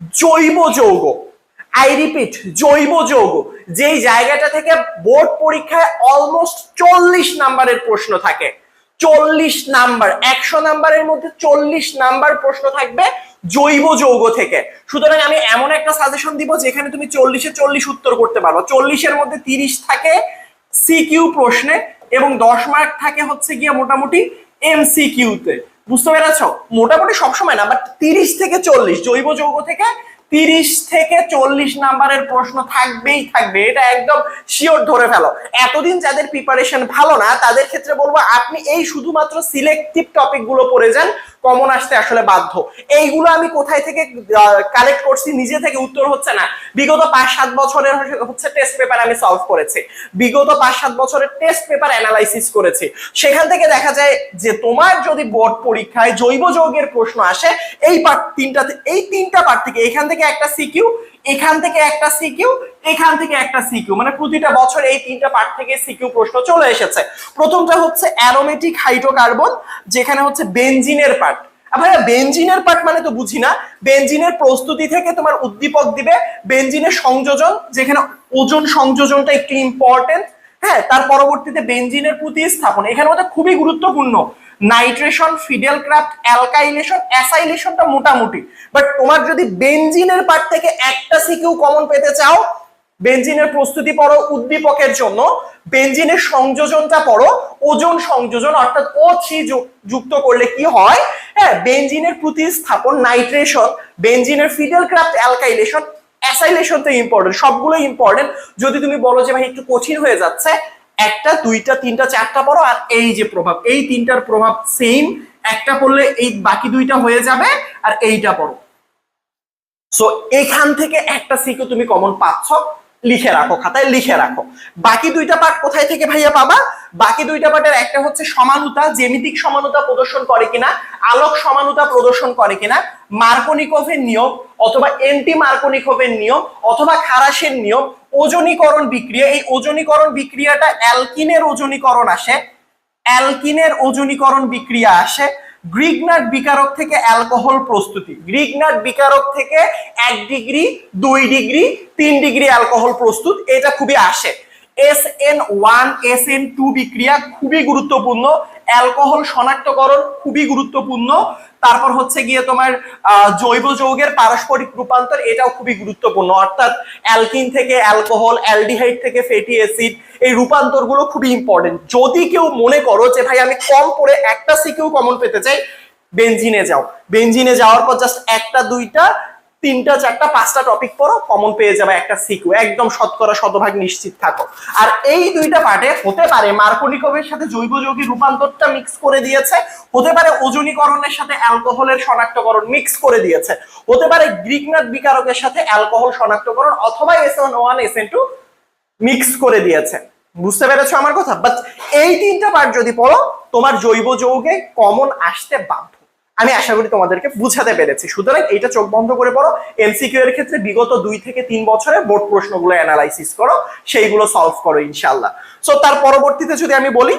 জৈব যৌগ। I repeat জৈব যৌগ। যেই জায়গাটা থেকে বোর্ড পরীক্ষায় অলমোস্ট চল্লিশ নাম্বারের প্রশ্ন থাকে। চল্লিশ নাম্বার একশো নাম্বারের মধ্যে চল্লিশ নাম্বার প্রশ্ন থাকবে জৈব যৌগ থেকে। সুতরাং আমি এমন একটা সাজেশন দিব যেখানে তুমি চল্লিশে চল্লিশ উত্তর করতে পারো চল্লিশের মধ্যে তিরিশ থাকে সিকিউ প্রশ্নে এবং দশ মার্ক থাকে হচ্ছে গিয়ে মোটামুটি এমসিকিউতে বুঝতে পেরেছ? মোটামুটি সবসময় না বাট তিরিশ থেকে চল্লিশ, জৈব যৌগ থেকে তিরিশ থেকে চল্লিশ নাম্বারের প্রশ্ন থাকবেই থাকবে, এটা একদম শিওর ধরে ফেলো। এতদিন যাদের প্রিপারেশন ভালো না, তাদের ক্ষেত্রে বলব, আপনি এই শুধুমাত্র সিলেক্টিভ টপিকগুলো পড়ে যান কমন আসতে আসলে বাধ্য। এইগুলো আমি কোথায় থেকে কালেক্ট করছি, নিজে থেকে উত্তর হচ্ছে না। বিগত পাঁচ সাত বছরের হচ্ছে টেস্ট পেপার আমি সলভ করেছি। বিগত পাঁচ সাত বছরের টেস্ট পেপার অ্যানালাইসিস করেছি। সেখান থেকে দেখা যায় যে তোমার যদি বোর্ড পরীক্ষায় জৈব যৌগের প্রশ্ন আসে, এই পার্ট তিনটা, এই তিনটা পার্ট থেকে এখান থেকে একটা সিকিউ এখান থেকে একটা সিকিউ, এখান থেকে একটা সিকিউ। মানে প্রতিটা বছর এই তিনটা পার্ট থেকে সিকিউ প্রশ্ন চলে এসেছে। প্রথমটা হচ্ছে অ্যারোমেটিক হাইড্রোকার্বন যেখানে হচ্ছে বেনজিনের পার্ট ভাইয়া বেনজিনের পার্ট মানে তো বুঝি না। বেনজিনের প্রস্তুতি থেকে তোমার উদ্দীপক দিবে বেনজিনের সংযোজন, যেখানে ওজন সংযোজনটা একটু ইম্পর্টেন্ট হ্যাঁ তার পরবর্তীতে বেনজিনের প্রতিস্থাপন। এখানে মধ্যে খুবই গুরুত্বপূর্ণ। নাইট্রেশন, ফিডেল ক্রাফট অ্যালকাইলেশন, অ্যাসাইলেশনটা মোটামুটি। বাট তোমার যদি বেনজিনের পার্ট থেকে একটা সিকিউ কমন পেতে চাও, বেনজিনের প্রস্তুতি পড়ো উদ্দীপকের জন্য। বেনজিনের সংযোজনটা পড়ো ওজন সংযোজন, অর্থাৎ ও থ্রি যুক্ত করলে কি হয়? হ্যাঁ বেনজিনের প্রতিস্থাপন, নাইট্রেশন, বেনজিনের ফিডেল ক্রাফট অ্যালকাইলেশন অ্যাসাইলেশন তো ইম্পর্টেন্ট সবগুলো ইম্পর্টেন্ট যদি তুমি বলো যে ভাই একটু কঠিন হয়ে যাচ্ছে একটা, দুইটা, তিনটা, চারটা পড়ো, আর এই যে প্রভাব, এই তিনটার প্রভাব সেম একটা পড়লে এই বাকি দুইটা হয়ে যাবে, আর এইটা পড়ো। সো এখান থেকে একটা সিকিউ তুমি কমন পাচ্ছ, লিখে রাখো, খাতায় লিখে রাখো। বাকি দুইটা পার্ট কোথায় থেকে ভাইয়া পাবা? বাকি দুইটা পার্টের একটা হচ্ছে সমানুতা জেমিতিক সমানুতা প্রদর্শন করে কিনা, আলোক সমানুতা প্রদর্শন করে কিনা, মার্কোনিকোভের নিয়ম অথবা এন্টি মার্কোনিকোভের নিয়ম, অথবা খারাসের নিয়ম, ওজনীকরণ বিক্রিয়া, এই ওজনীকরণ বিক্রিয়াটা অ্যালকিনের ওজনীকরণ আসে, অ্যালকিনের ওজনীকরণ বিক্রিয়া আসে গ্রিগনাট বিকারক থেকে অ্যালকোহল প্রস্তুতি গ্রিগনাট বিকারক থেকে এক ডিগ্রি, দুই ডিগ্রি, তিন ডিগ্রি অ্যালকোহল প্রস্তুত, এটা খুবই আসে। S N one S N two বিক্রিয়া খুবই গুরুত্বপূর্ণ অ্যালকোহল শনাক্তকরণ খুবই গুরুত্বপূর্ণ। তারপর হচ্ছে গিয়ে তোমার জৈব যৌগের পারস্পরিক রূপান্তর, এটাও খুবই গুরুত্বপূর্ণ। অর্থাৎ অ্যালকিন থেকে অ্যালকোহল, অ্যালডিহাইড থেকে ফ্যাটি অ্যাসিড, এই রূপান্তরগুলো খুবই ইম্পর্টেন্ট যদি কেউ মনে করো যে, ভাই, আমি কম পড়ে একটা সিকিউ কমন পেতে চাই বেঞ্জিনে যাও। বেঞ্জিনে যাওয়ার পর জাস্ট একটা, দুইটা তিনটা, চারটা, পাঁচটা টপিক পড়ো কমন পেয়ে যাবে একটা সিকু। একদম শতকরা শতভাগ নিশ্চিত থাকো। আর এই দুইটা পার্টে হতে পারে মার্কোনিকোভের সাথে জৈব যৌগী রূপান্তরটা মিক্স করে দিয়েছে, হতে পারে ওজনীকরণের সাথে অ্যালকোহলের শনাক্তকরণ মিক্স করে দিয়েছে, হতে পারে গ্রিকনাথ বিকারকের সাথে অ্যালকোহল শনাক্তকরণ অথবা S one one S N two mix করে দিয়েছে। বুঝতে পেরেছ আমার কথা? বাট এই তিনটা পার্ট যদি পড়ো, তোমার জৈব যৌগে কমন আসতে বাধ্য। আমি আশা করি তোমাদেরকে বুঝাতে পেরেছি। সুতরাং এটা চোখ বন্ধ করে পড়ো। এমসিকিউ এর ক্ষেত্রে বিগত দুই থেকে তিন বছরে বোর্ড প্রশ্নগুলো অ্যানালাইসিস করো, সেইগুলো সলভ করো ইনশাল্লাহ সো তার পরবর্তীতে যদি আমি বলি